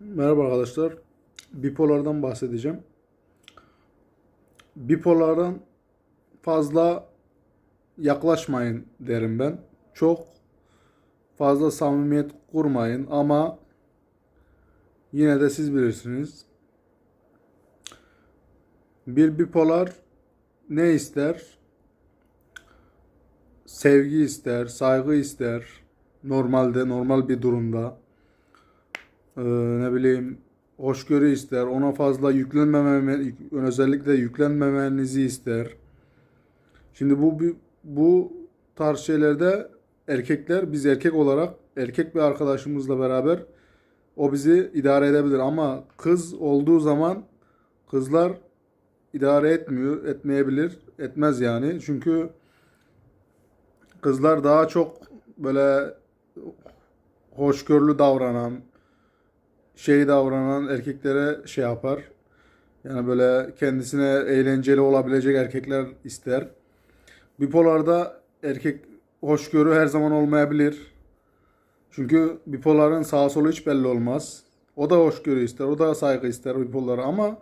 Merhaba arkadaşlar. Bipolardan bahsedeceğim. Bipolardan fazla yaklaşmayın derim ben. Çok fazla samimiyet kurmayın ama yine de siz bilirsiniz. Bir bipolar ne ister? Sevgi ister, saygı ister. Normalde, normal bir durumda. Ee, ne bileyim hoşgörü ister. Ona fazla yüklenmememe, özellikle yüklenmemenizi ister. Şimdi bu- bu tarz şeylerde erkekler biz erkek olarak erkek bir arkadaşımızla beraber o bizi idare edebilir ama kız olduğu zaman kızlar idare etmiyor, etmeyebilir, etmez yani. Çünkü kızlar daha çok böyle hoşgörülü davranan, şey davranan erkeklere şey yapar. Yani böyle kendisine eğlenceli olabilecek erkekler ister. Bipolarda erkek hoşgörü her zaman olmayabilir. Çünkü bipoların sağa solu hiç belli olmaz. O da hoşgörü ister, o da saygı ister bipolara ama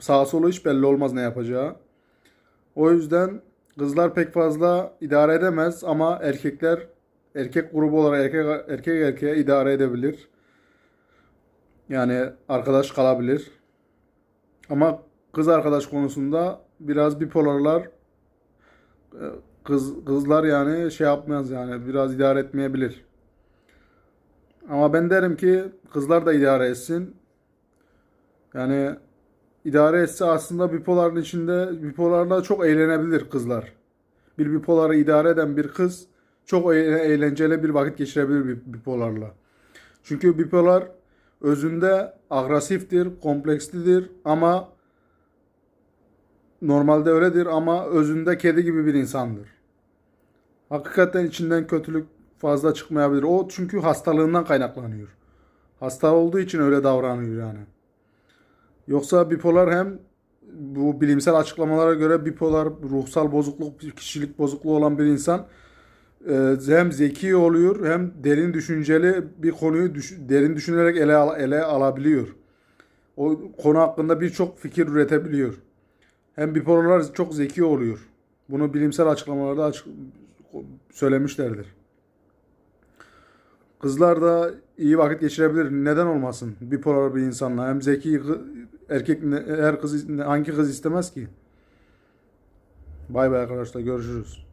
sağa solu hiç belli olmaz ne yapacağı. O yüzden kızlar pek fazla idare edemez ama erkekler erkek grubu olarak erkek erkek erkeğe idare edebilir. Yani arkadaş kalabilir. Ama kız arkadaş konusunda biraz bipolarlar e, kız kızlar yani şey yapmaz yani biraz idare etmeyebilir. Ama ben derim ki kızlar da idare etsin. Yani idare etse aslında bipoların içinde bipolarla çok eğlenebilir kızlar. Bir bipoları idare eden bir kız çok eğ- eğlenceli bir vakit geçirebilir bipolarla. Çünkü bipolar özünde agresiftir, komplekslidir ama normalde öyledir ama özünde kedi gibi bir insandır. Hakikaten içinden kötülük fazla çıkmayabilir. O çünkü hastalığından kaynaklanıyor. Hasta olduğu için öyle davranıyor yani. Yoksa bipolar hem bu bilimsel açıklamalara göre bipolar ruhsal bozukluk, kişilik bozukluğu olan bir insan hem zeki oluyor hem derin düşünceli bir konuyu düş- derin düşünerek ele ele alabiliyor. O konu hakkında birçok fikir üretebiliyor. Hem bipolarlar çok zeki oluyor. Bunu bilimsel açıklamalarda açık söylemişlerdir. Kızlar da iyi vakit geçirebilir. Neden olmasın? Bipolar bir insanla. Hem zeki erkek her kız hangi kız istemez ki? Bay bay arkadaşlar görüşürüz.